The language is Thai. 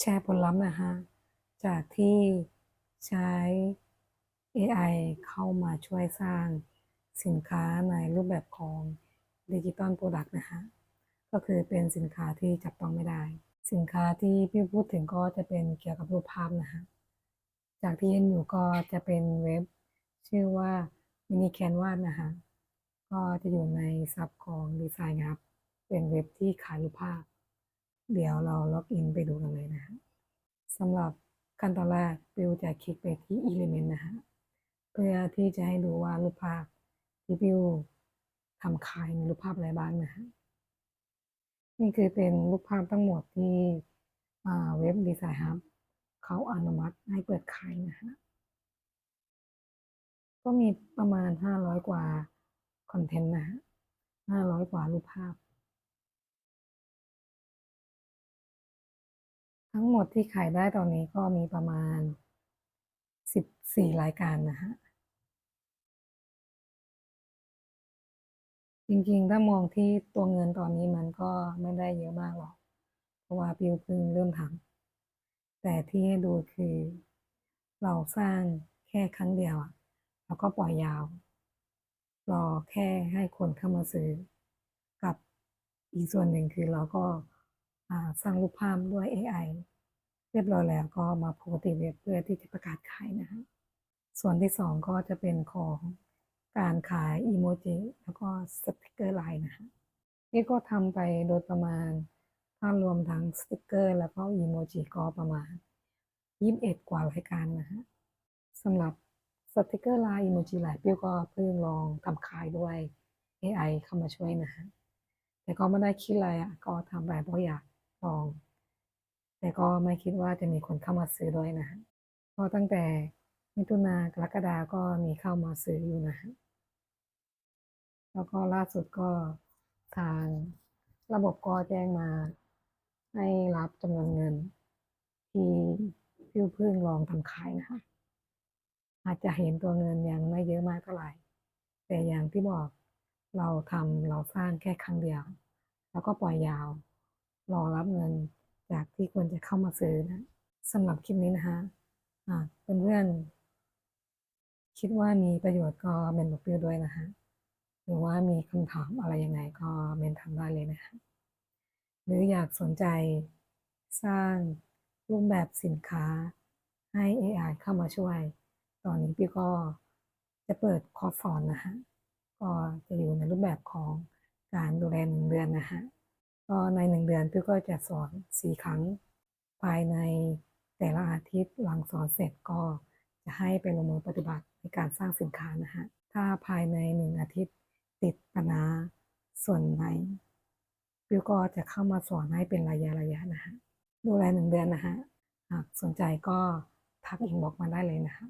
แชร์ผลลัพธ์นะคะจากที่ใช้ AI เข้ามาช่วยสร้างสินค้าในรูปแบบของดิจิตอลโปรดักต์นะคะก็คือเป็นสินค้าที่จับต้องไม่ได้ สินค้าที่พี่พูดถึงก็จะเป็นเกี่ยวกับรูปภาพนะคะจากที่เห็นอยู่ก็จะเป็นเว็บ ชื่อว่ามินิแคนวาสนะคะก็จะอยู่ในซับของดีไซน์ครับ เป็นเว็บที่ขายรูปภาพ เดี๋ยวเราล็อกอินไปดูกันเลยนะฮะสำหรับขั้นตอนแรกปิวจะคลิกไปที่ Element นะฮะเพื่อที่จะให้ดูว่ารูปภาพที่ปิวทำขายมีรูปภาพอะไรบ้างนะฮะนี่คือเป็นรูปภาพทั้งหมดที่เว็บดีไซน์ครับเขาอนุมัติให้เปิดขายนะฮะก็มีประมาณ 500 กว่าคอนเทนต์นะฮะ500 กว่ารูปภาพ ทั้งหมดที่ขายได้ตอนนี้ก็มีประมาณ 14 รายการนะฮะ จริงๆ ถ้ามองที่ตัวเงินตอนนี้มันก็ไม่ได้เยอะมากหรอก เพราะว่าพิวพิ่งเริ่มทำแต่ที่ให้ดูคือเราสร้างแค่ครั้งเดียวอะแล้วก็ปล่อยยาว รอแค่ให้คนเข้ามาซื้อ กับอีกส่วนหนึ่งคือเราก็ สร้างรูปภาพด้วย AI เรียบร้อยแล้วก็มาโพสต์ในเว็บเพื่อที่จะประกาศขายนะฮะส่วนที่สองก็จะเป็นของการขายอีโมจิแล้วก็สติกเกอร์ไลน์นะฮะนี่ก็ทำไปโดยประมาณถ้ารวมทั้งสติกเกอร์ แล้วก็อีโมจิก็ประมาณ21กว่ารายการนะฮะสำหรับสติกเกอร์ไลน์อีโมจิไลน์ปิ้วก็เพิ่งลองทำขายด้วย AI เข้ามาช่วยนะฮะแต่ก็ไม่ได้คิดอะไรอะก็ทำไปเพราะอยาก ลอง แต่ก็ไม่คิดว่าจะมีคนเข้ามาซื้อด้วยนะฮะก็ตั้งแต่มิถุนากรกฎาก็มีเข้ามาซื้ออยู่นะแล้วก็ล่าสุดก็ทางระบบก็แจ้งมาให้รับจำนวนเงิน ที่พิวเพิ่งลองทำขายนะคะอาจจะเห็นตัวเงินยังไม่เยอะมากเท่าไหร่ แต่อย่างที่บอกเราทำเราสร้างแค่ครั้งเดียว แล้วก็ปล่อยยาว รอรับเงินจากที่ควรจะเข้ามาซื้อนะสำหรับคลิปนี้นะคะอ่าเพื่อนๆคิดว่ามีประโยชน์ก็เมนบอกเปรี้ยวด้วยนะคะหรือว่ามีคำถามอะไรยังไงก็เมนทำได้เลยนะคะหรืออยากสนใจสร้างรูปแบบสินค้าให้ AI เข้ามาช่วย ตอนนี้พี่ก็จะเปิดคอร์สสอนนะฮะ ก็จะอยู่ในรูปแบบของการดูแลหนึ่งเดือนนะฮะ ก็ในหนึ่งเดือนพี่ก็จะสอนสี่ครั้ง ภายในแต่ละอาทิตย์หลังสอนเสร็จก็จะให้ไปลงมือปฏิบัติในการสร้างสินค้านะฮะ ถ้าภายในหนึ่งอาทิตย์ติดปัญหาส่วนไหนพิวก็จะเข้ามาสอนให้เป็นระยะระยะนะฮะ ดูแลหนึ่งเดือนนะฮะ หากสนใจก็ทักอินบอกมาได้เลยนะฮะ